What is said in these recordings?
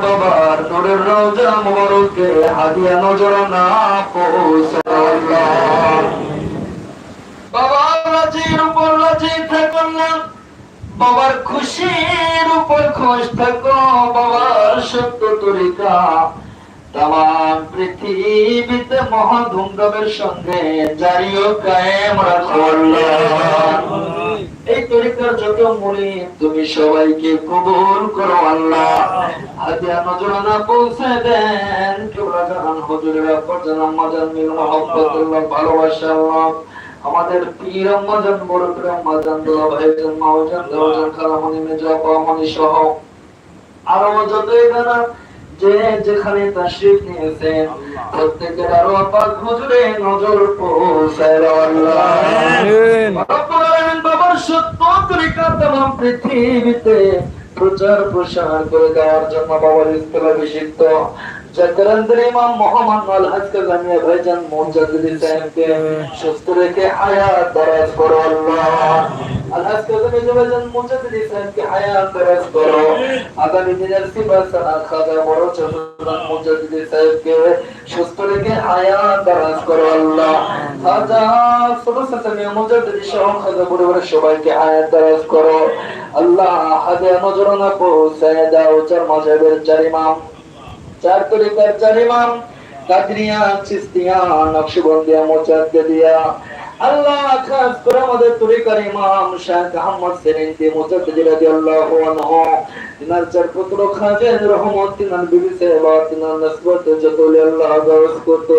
রওজা মোবারকে হাদিয়া নজরানা পৌঁছাল্লাহ বাবার রাজির উপর রাজি থাকুন না, বাবার খুশির উপর খুশ থাকো, বাবার সত্য তরিকা। তাম পৃথিবীতে মহাধুমধামের সঙ্গে জারি ও কায়েম রাখো আল্লাহ। এই তরিকার যত মুড়ি তুমি সবাইকে কবুল করো আল্লাহ। হাদিয়া নজরানা পৌঁছে দেন। কেবলা জানান হুজুরেরা পর্যান আম্মাজান মিল ভালোবাসা আল্লাহ। আমাদের পীর আম্মাজান বড় পীর আম্মাজান দোলা ভাইজান মাওজান দেওজান খালামণি মেজা পামণি সহ আরও যত এখানে যে যেখানে তাশরিফ নিয়েছেন প্রত্যেকের আরও পাক হুজুরে নজর পৌঁছায় আল্লাহ। সত্য তরিকা তাম পৃথিবীতে প্রচার প্রসার করে দেওয়ার জন্য বাবার ইস্তলাভিষিক্ত জাকরান্দের ইমাম মোহাম্মদ আল হাজকা জামিয়া ভাইজান মুজাদ্দিদ সাহেবকে সুস্থ রেখে হায়াত দারাজ করো আল্লাহ। আল হাজকা জামিয়া ভাইজান মুজাদ্দিদ সাহেবকে হায়াত দারাজ করো আল্লাহ। মুজাদ্দিদ সবাইকে হায়াত করো। আল্লাহ হাদিয়া নজরানা পৌঁছায় দাও চার মাঝহের চার ইমাম। চার তরিকার চার ইমাম, কাদরিয়া, চিস্তিয়া, নকশবন্দিয়া মোচাদ্দিয়া আল্লাহ খাস করে আমাদের তরিকার ইমাম শাহ আহমদ সেরেন্দি মোচাদ্দি রাদিয়াল্লাহু আনহু। তিনার চার পুত্র খাজা রহমত, তিনার বিবি সাহেবা তিনার নসবত যতুল আল্লাহ গাওস করতে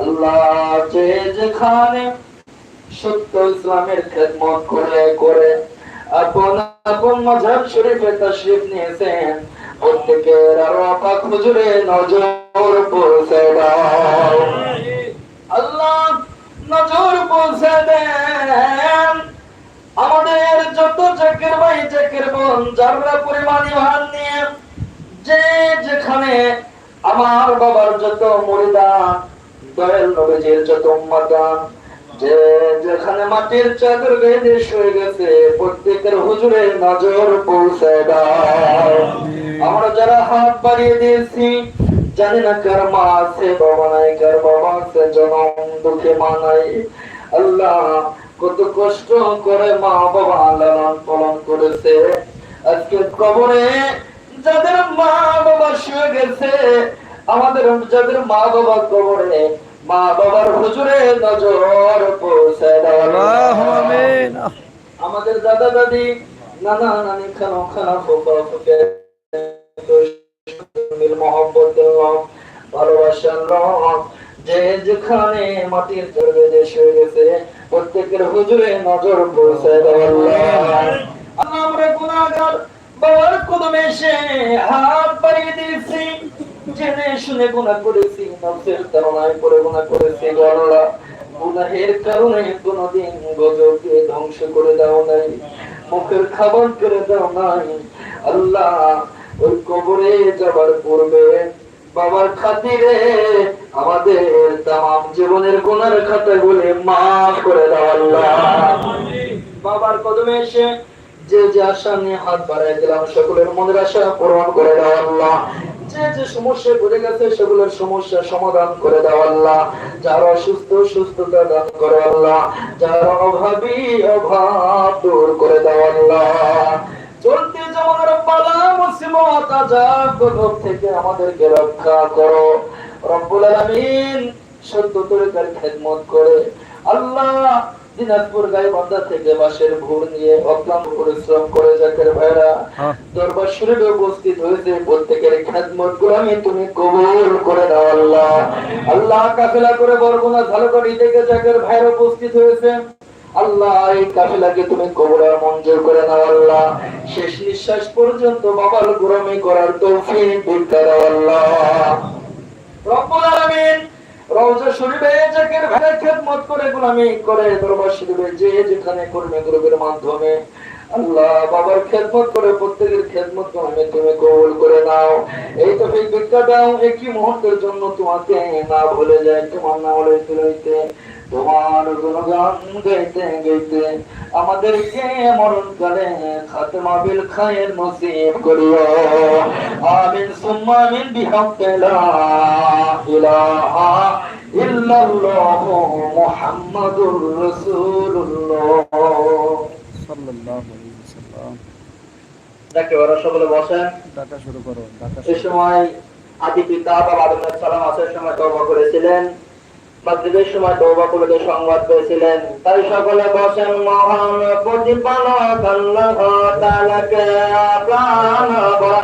আল্লাহ যেখানে সত্য ইসলামের খেদমত করে করে, আপন আপন শরীফে তশরিফ নিয়েছেন, প্রত্যেকের আরও নজর আল্লাহ নজর আমাদের যত জাকের ভাই, জাকের বোন, যারা পরিমাণ ইমান নিয়ে, যে যেখানে আমার বাবার যত মরিদান নবীজির যত যে যেখানে মাটির চাদর শুয়ে গেছে, প্রত্যেকের নজর পৌঁছে আমরা যারা হাত বাড়িয়ে দিয়েছি, জানি না কার মা আছে, বাবা নাই, কার বাবা আছে, জনম দুঃখে মা নাই। আল্লাহ কত কষ্ট করে মা বাবা লালন পালন করেছে। আজকে কবরে যাদের মা বাবা শুয়ে গেছে, আমাদের যাদের মা বাবা কবরে মা বাবার হুজুরে নজর পৌঁছে আমাদের দাদা দাদি নানা নানি খানো মিল মহব্বত ভালোবাসার রং যে যেখানে মাটির দেশ হয়ে গেছে প্রত্যেকের হুজুরে নজর পৌঁছে দাও আল্লাহ। আল্লাহ আমরা গুনাহগার বাবার কদমে এসে হাত বাড়িয়ে দিয়েছি। জেনে শুনে গুনাহ করেছি নফসের তাড়নায় পড়ে গুনাহ করেছি গো আল্লাহ গুনাহের কারণে গজবকে ধ্বংস করে দাও নাই, মুখের খাবার করে দাও নাই। আল্লাহ, ওই কবরে যাবার পূর্বে বাবার খাতিরে আমাদের তাম জীবনের গুনার খাতা গুলি মাফ করে দাও আল্লাহ। বাবার কদমে এসে যে যে আশা নিয়ে হাত বাড়াই দিলাম, সকলের মনের আশা পূরণ করে দাও আল্লাহ। যে যে সমস্যায় পড়ে গেছে, সেগুলোর সমস্যা সমাধান করে দাও যারা অসুস্থ সুস্থতা দান আল্লাহ। যারা অভাবী দূর করে থেকে আমাদেরকে রক্ষা করো। সত্য খেদমত করে। আল্লাহ দিনাজপুর গাইবান্ধা থেকে বাসের ভোর নিয়ে অক্লান্ত পরিশ্রম করে জাকের ভাইরা হ্যাঁ। দরবার শরীরে উপস্থিত হয়েছে প্রত্যেকের খেদমত গুলামি তুমি কবুল করে দাও আল্লাহ। আল্লাহ কাফেলা করে বরগুনা ঝালকাঠি থেকে জাকের ভাইরা উপস্থিত হয়েছে। আল্লাহ এই কাফেলাকে তুমি কবরের মঞ্জুর করে নাও আল্লাহ। শেষ নিঃশ্বাস পর্যন্ত বাবার গুরমি করার তৌফিক দিতে দাও আল্লাহ। রব্বুল আলামিন করে গোলামি করে দরবার যে যেখানে করবে গ্রুপের মাধ্যমে। আল্লাহ, বাবার খেদমত করে প্রত্যেকের খেদমত তুমি তুমি কবুল করে নাও। এই তো ফিক ভিক্ষা দাও, একই মুহূর্তের জন্য তোমাকে না ভুলে যায়, তোমার নাম লইতে লইতে তোমার গুণগান গাইতে গাইতে। আমাদেরকে খাতমা বিল খায়ের নসিব করিও। আমিন, সুম্মা ইলাহা মুহাম্মাদুর সাল্লাল্লাহু আলাইহি ওয়াসাল্লাম দেখে ওরা সকলে বসেন। ডাকা শুরু করো ডাকা সে সময় আদি পিতা বা আদম সালাম আসার সময় তওবা করেছিলেন। মাগরিবের সময় তওবা করে সংবাদ পেয়েছিলেন তাই সকলে বসেন মহান প্রতিপালক আল্লাহ তাআলাকে প্রাণ বড়